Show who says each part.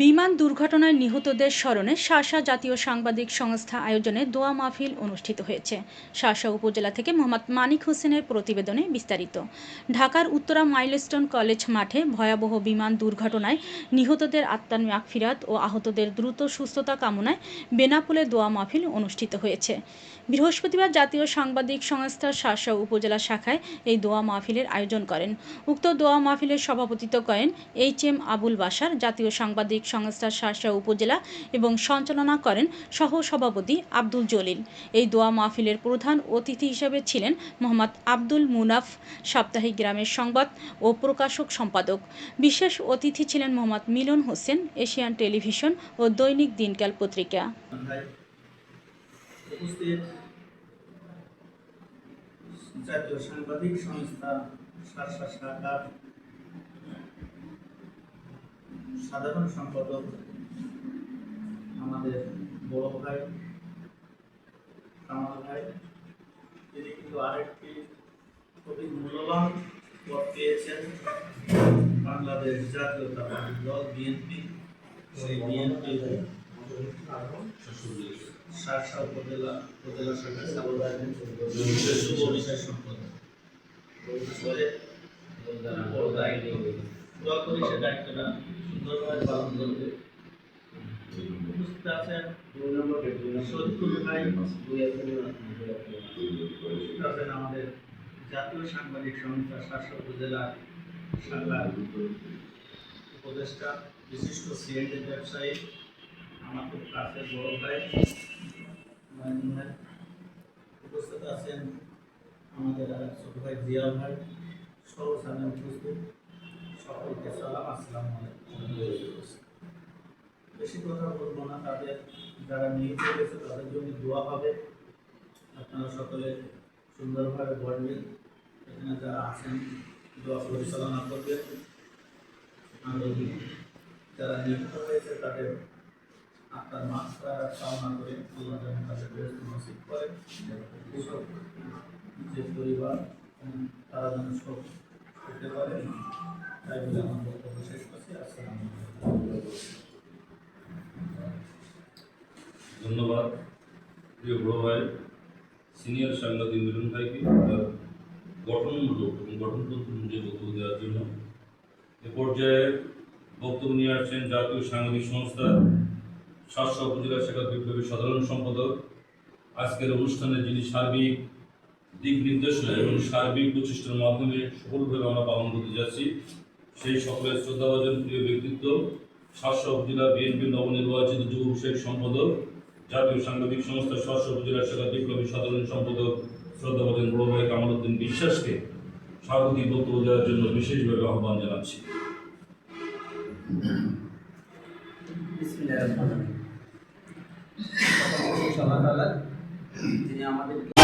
Speaker 1: বিমান দুর্ঘটনায় নিহতদের স্মরণে শাসা জাতীয় সাংবাদিক সংস্থা আয়োজনে দোয়া মাহফিল অনুষ্ঠিত হয়েছে। শাসা উপজেলা থেকে মোহাম্মদ মানিক হোসেনের প্রতিবেদনে বিস্তারিত। ঢাকার উত্তরা মাইলস্টোন কলেজ মাঠে ভয়াবহ বিমান দুর্ঘটনায় নিহতদের আত্মার মাগফিরাত ও আহতদের দ্রুত সুস্থতা কামনায় বেনাপোলে দোয়া মাহফিল অনুষ্ঠিত হয়েছে। বৃহস্পতিবার জাতীয় সাংবাদিক সংস্থা শাসা উপজেলা শাখায় এই দোয়া মাহফিলের আয়োজন করেন। উক্ত দোয়া মাহফিলের সভাপতিত্ব করেন এইচ এম আবুল বাসার জাতীয় সাংবাদিক সংস্থা শাসা উপজেলা এবং সঞ্চালনা করেন সহ সভাপতি আব্দুল জলিল। এই দোয়া মাহফিলের প্রধান অতিথি হিসেবে ছিলেন মোহাম্মদ আব্দুল মুনাফ, সাপ্তাহিক গ্রামের সংবাদ ও প্রকাশক সম্পাদক। বিশেষ অতিথি ছিলেন মোহাম্মদ মিলন হোসেন, এশিয়ান টেলিভিশন ও দৈনিক দিনকাল পত্রিকা।
Speaker 2: জাতীয় সাংবাদিক সংস্থা শাসা সাধারণ সম্পাদক আমাদের বড় ভাই, কামাল ভাই তিনি কিন্তু আরেকটি খুবই মূল্যবান পদ পেয়েছেন বাংলাদেশ জাতীয়তাবাদী দল বিএনপি সেই বিএনপি সম্পাদক। দায়িত্বটা সুন্দরভাবে পালন করবে। উপস্থিত আছেন সত্যুল ভাই, উপস্থিত আছেন আমাদের জাতীয় সাংবাদিক সংস্থা শাসক উপজেলা শাখার উপদেষ্টা, বিশিষ্ট সিএনডি ব্যবসায়ী, আমার খুব কাছের বড় ভাই উপস্থিত আছেন আমাদের ছোট ভাই জিয়া ভাই সামনে উপস্থিত। সকলকে সালাম, আসসালাম বেশি কথা বলব না, তাদের যারা নিয়োগ করেছে তাদের জন্য দোয়া হবে। আপনারা সকলে সুন্দরভাবে বলবেন। এখানে যারা আছেন, দোয়া পরিচালনা করবেন। যারা নিযুক্ত হয়েছে, তাদের আপনার মাত্রা কামনা করে আল্লাহ যেন তাদের ব্যস্ত নসিব করে। যে পরিবার, তারা যেন সব করতে পারে।
Speaker 3: ধন্যবাদ, প্রিয় বড় ভাই, সিনিয়র সাংবাদিক মিলন ভাইকে। তার গঠনমূলক এবং গঠনতন্ত্র অনুযায়ী বক্তব্য দেওয়ার জন্য এ পর্যায়ে বক্তব্য নিয়ে আসছেন জাতীয় সাংবাদিক সংস্থা সাতশো উপজেলা শাখা বিপ্লবী সাধারণ সম্পাদক। আজকের অনুষ্ঠানে যিনি সার্বিক দিক নির্দেশনা এবং সার্বিক প্রচেষ্টার মাধ্যমে সফলভাবে আমরা পালন করতে যাচ্ছি সেই সকলের শ্রদ্ধাভাজন প্রিয় ব্যক্তিত্ব সাতশো উপজেলা বিএনপি নবনির্বাচিত যুব বিষয়ক সম্পাদক, জাতীয় সাংবাদিক সংস্থা সাতশো উপজেলা শাখা বিপ্লবী সাধারণ সম্পাদক শ্রদ্ধাভাজন বড় ভাই কামাল উদ্দিন বিশ্বাসকে স্বাগতিক বক্তব্য দেওয়ার জন্য বিশেষভাবে আহ্বান জানাচ্ছি।
Speaker 4: বিসমিল্লাহির রহমানির